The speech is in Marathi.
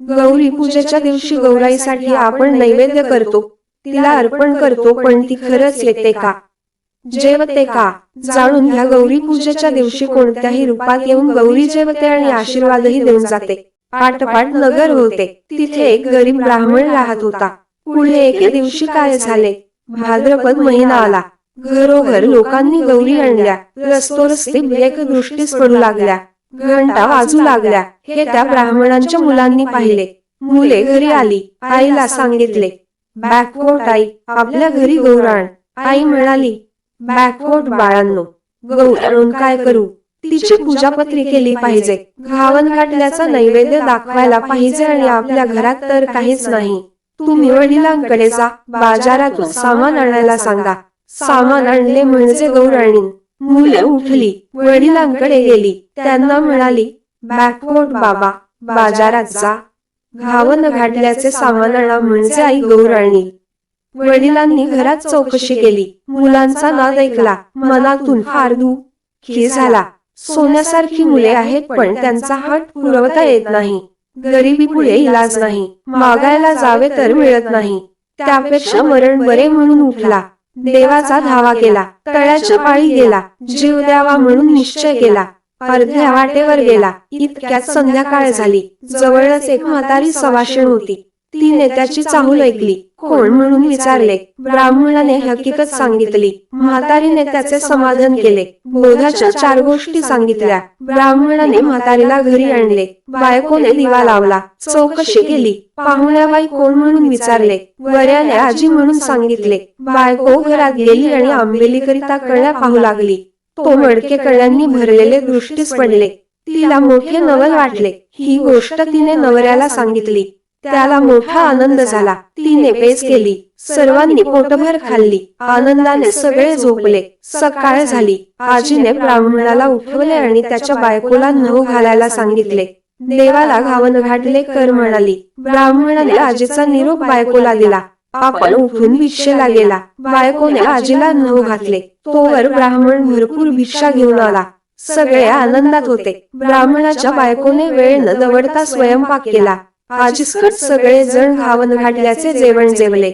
गौरी पूजेच्या दिवशी गौराईसाठी आपण नैवेद्य करतो तिला अर्पण करतो पण ती खरंच येते का? जेवते का? जाणून घ्या गौरी पूजेच्या दिवशी कोणत्याही रूपात येऊन गौरी जेवते आणि आशीर्वादही देऊन जाते. पाठपाठ नगर होते. तिथे एक गरीब ब्राह्मण राहत होता. पुढे एके दिवशी काय झाले? भाद्रपद महिना आला. घरोघर लोकांनी गौरी आणल्या. रस्तोरस्ते ब्रेक दृष्टीस पडू लागल्या. घंटा वाजू लागल्या. हे त्या ब्राह्मणांच्या मुलांनी पाहिले. मुले घरी आली. आईला सांगितले बॅकवोट आई आपल्या घरी गौराण. आई म्हणाली बॅकवोट बाळांनो गौराण काय करू? तिची पूजापत्री केली पाहिजे. घावन घाटल्याचा नैवेद्य दाखवायला पाहिजे आणि आपल्या घरात तर काहीच नाही. तुम्ही वडिलांकडे जा. बाजारातून सामान आणायला सांगा. सामान आणले म्हणजे गौराणी मुले उठली वडिलांकडे गेली. त्यांना म्हणाली बॅकवोट बाबा बाजारात जा. घावन घाटल्याचे सामान आणा म्हणजे आई गौराणी वडिलांनी घरात चौकशी केली. मुलांचा नाद ऐकला. मनातून फार दुःखी झाला. सोन्यासारखी मुले आहेत पण त्यांचा हात पुरवता येत नाही. गरिबी पुढे इलाज नाही. मागायला जावे तर मिळत नाही. त्यापेक्षा मरण बरे म्हणून उठला. देवाचा धावा केला तळ्याच्या पाळी गेला जीव द्यावा म्हणून निश्चय केला अर्ध्या वाटेवर गेला इतक्यात संध्याकाळ झाली जवळच एक म्हातारी सवाशण होती. तिने त्याची चाहूल ऐकली. कोण म्हणून विचारले? ब्राह्मणाने हकीकत सांगितली. म्हातारीने त्याचे समाधान केले. बोधाच्या चार गोष्टी सांगितल्या. ब्राह्मणाने म्हातारीला घरी आणले. बायकोने दिवा लावला. चौकशी केली. पाहुण्याबाई कोण म्हणून विचारले? वऱ्याने आजी म्हणून सांगितले. बायको घरात गेली आणि आंबेलीकरिता कळ्या पाहू लागली. तो मडके कळ्यांनी भरलेले दृष्टीस पडले. तिला मोठे नवल वाटले. ही गोष्ट तिने नवऱ्याला सांगितली. त्याला मोठा आनंद झाला. तिने पेस केली. सर्वांनी पोटभर खाल्ली. आनंदाने सगळे झोपले. सकाळ झाली. आजीने ब्राह्मणाला उठवले आणि त्याच्या बायकोला नऊ घालायला सांगितले. देवाला घावन घाटले कर म्हणाली. ब्राह्मणाने आजीचा निरोप बायकोला दिला. आपण उठून भिक्षेला गेला. बायकोने आजीला नऊ घातले. तोवर ब्राह्मण भरपूर भिक्षा घेऊन आला. सगळे आनंदात होते. ब्राह्मणाच्या बायकोने वेळ न दवडता स्वयंपाक केला. आजीसकट सगळे जण घावन घाटल्याचे जेवण जेवले.